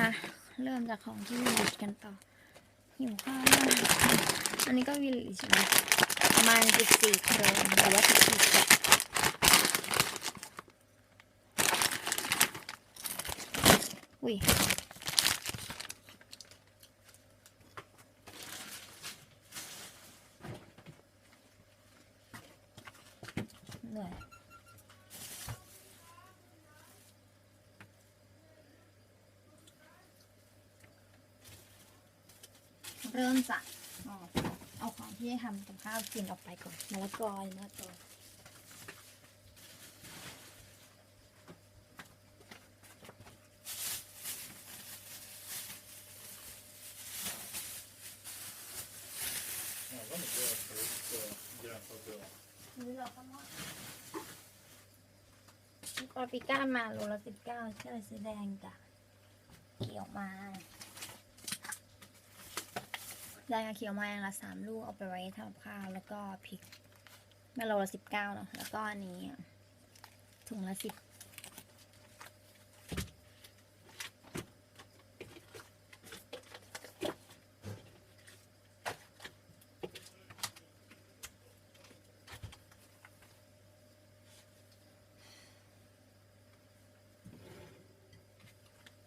มา เริ่มจากของที่วิลลิชกันต่อหิวข้าวมากอันนี้ก็วิลลิชนะประมาณ14โครนหรือว่า14เซตอุ้ยเหนื่อย เริ่มจากเอาเอาของที่ให้ทำกับข้าวกินออกไปก่อนมะละกอมะละกอ Ja, det var nog bra förut, så grönsak och นี่เราก็ว่าปาปริก้ามาโลละสิบเก้าก็เลยซื้อแดงกับเขียวมา แดงกับเขียวมาอย่างละสามลูกเอาไปไว้ทำกับข้าว แล้วก็พริกมาโลละสิบเก้าเนาะแล้วก็อันนี้ถุงละสิบ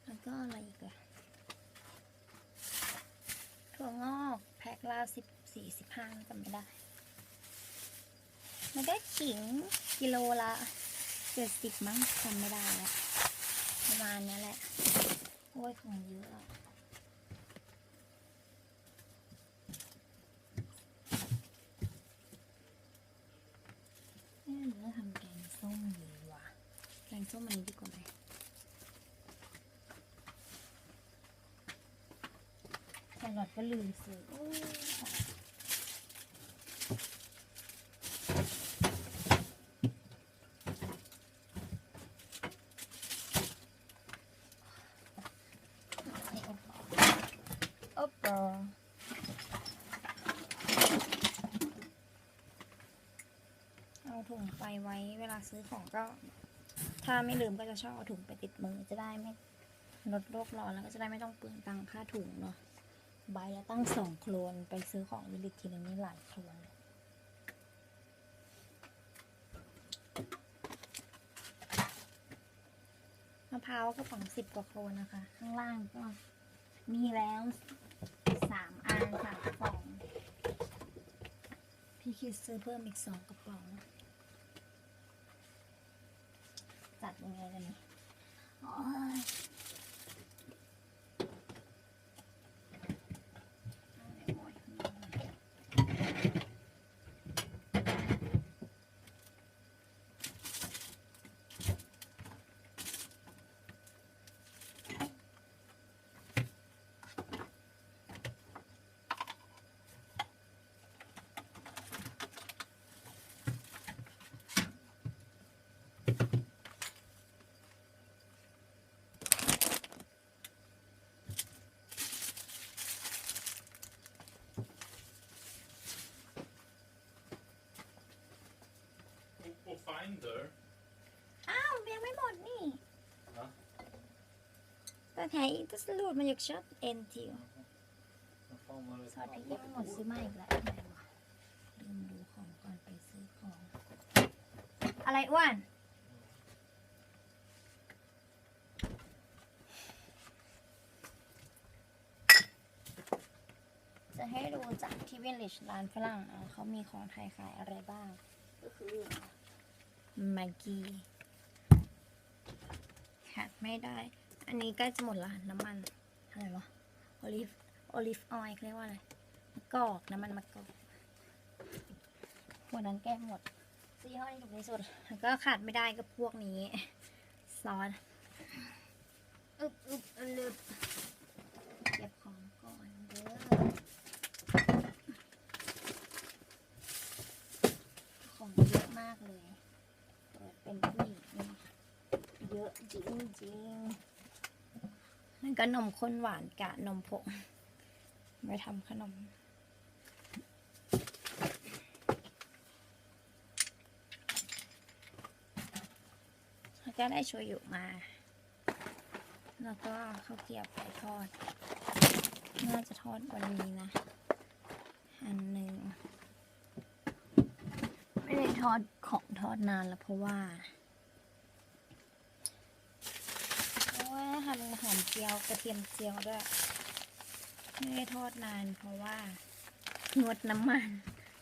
แล้วก็อะไรอีกอะถั่วงอกแพ็ค ละสิบสี่สิบห้าจำไม่ได้แล้วก็ขิงกิโลละเจ็ดสิบมั้งจำไม่ได้แล้วประมาณนี้แหละ โอ้ยของเยอะเอ๊ะหรือว่าทำแกงส้มดีว่ะแกงส้มอันนี้ดีกว่าไหม อทก็ลืมซื้อโอ้โอเอาถุงไปไว้เวลาซื้อของก็ ถ้าไม่ลืมก็จะชอบเอาถุงไปติดมือจะได้ไม่ลดโลกร้อนแล้วก็จะได้ไม่ต้องเปลืองตังค่าถุงเนาะ ใบละตั้งสองโครนไปซื้อของวิลิตทีนึงนี่หลายโครนมะพร้าวก็ฝังสิบกว่าโครนนะคะ ข้างล่างก็มีแล้วสามอันสามกระป๋อง พี่คิดซื้อเพิ่มอีกสองกระป๋อง จัดยังไงกันนี่โอ้ย Och, och Finder, อ้าวยังไม่หมดนี่ฮะแต่ไทยจะสรุปมาจากช็อปเอ็นทิว vad fan var det? ซอสพริกยังไม่หมดซื้อมาอีกแล้วอะไรวะลืมดูของก่อนไปซื้อของ อะไรอ้วนจะให้ดูจากที่วิลเลจร้านฝรั่งอะเขามีของไทยขายอะไรบ้าง ก็คือ แมกกี้ขาดไม่ได้ อันนี้ใกล้จะหมดละน้ำมันอะไรวะโอลิฟโอลิฟออยล์เรียกว่าอะไรมะกอกน้ำมันมะกอกหัวนั้นแก้หมดซีห้อที่ถูกที่สุดแล้วก็ขาดไม่ได้ก็พวกนี้ซอสอึบอึบอึบอึบเก็บของก่อนเด้อของเยอะมากเลย เป็นผู้หญิงเยอะจริงจริงๆนั่นก็นมข้นหวานกะนมผงไว้ทำขนมแล้วก็ได้โชยุมา แล้วก็ข้าวเกรียบไปทอด น่าจะทอดวันนี้นะ อันหนึ่ง ไม่ได้ ทอดของทอดนานแล้วเพราะว่า เพราะว่าหั่นหอมเจียวกระเทียมเจียวด้วยไม่ได้ทอดนานเพราะว่างดน้ำมัน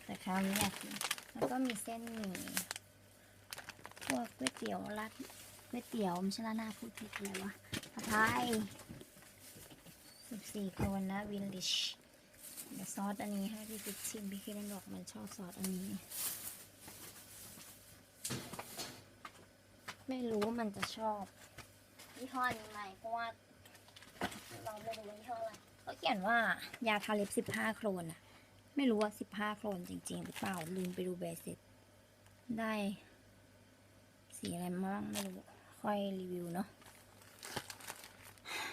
แต่คราวนี้อยากกินแล้วก็มีเส้นหมี่พวกก๋วยเตี๋ยวรัดก๋วยเตี๋ยวม่ใช่าน้าพูดผิดอะไรวะผัดไทยสิบสี่คนนะวินลิชเดี๋ยวซอสอันนี้ให้พี่ฟิกชิมพี่คิดเล่นบอกมันชอบซอสอันนี้ ไม่รู้ว่ามันจะชอบยี่ห้อนี้ไหมเพราะว่าเราไม่รู้ว่ายี่ห้ออะไรเขาเขียนว่ายาทาเล็บสิบห้าโครนอะไม่รู้ว่าสิบห้าโครนจริง ๆ หรือเปล่าลืมไปดูเบสิกได้ สีอะไรมาบ้างไม่รู้ค่อยรีวิวเนาะ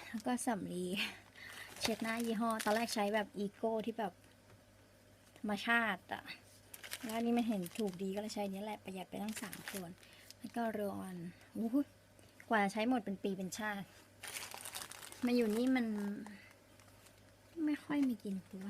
แล้วก็สำลีเช็ดหน้ายี่ห้อ ตอนแรกใช้แบบอีโก้ที่แบบธรรมชาติอะ แล้วนนี่มันเห็นถูกดีก็เลยใช้นี้แหละประหยัดไปตั้งสามโครนแล้วก็เรืออนอู้หูกว่าใช้หมดเป็นปีเป็นชาติ มาอยู่นี่มัน ไม่ค่อยมีกินตัว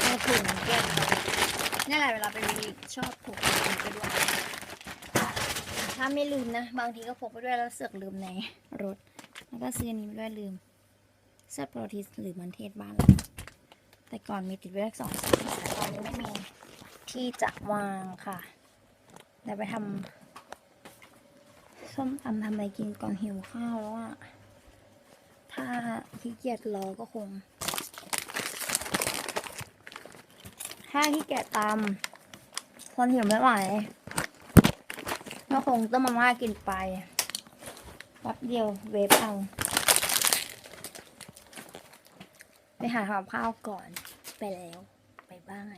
เอาถุงเก็บนี่ แหละเวลาไปชอบพกถุงไปด้วย ถ้าไม่ลืมนะ บางทีก็พกไปด้วยแล้วเสือกลืมในรถ แล้วก็ซื้อนี้ไปด้วยลืม เสื้อโปรทีสหรือมันเทศบ้านเราแต่ก่อนมีติดไว้สักสองสามแต่ตอนนี้ไม่มีที่จะวางค่ะเดี๋ยวไปทำส้มตำทำอะไรกินก่อนหิวข้าวแล้วอะถ้าขี้เกียจรอก็คง ถ้าขี้เกียจตำคนหิวไม่ไหวก็คงต้องมาม่ากินไปแป๊บเดียวเวฟเอา ไปหาหอมข้าวก่อนไปแล้ว ไปบ้าง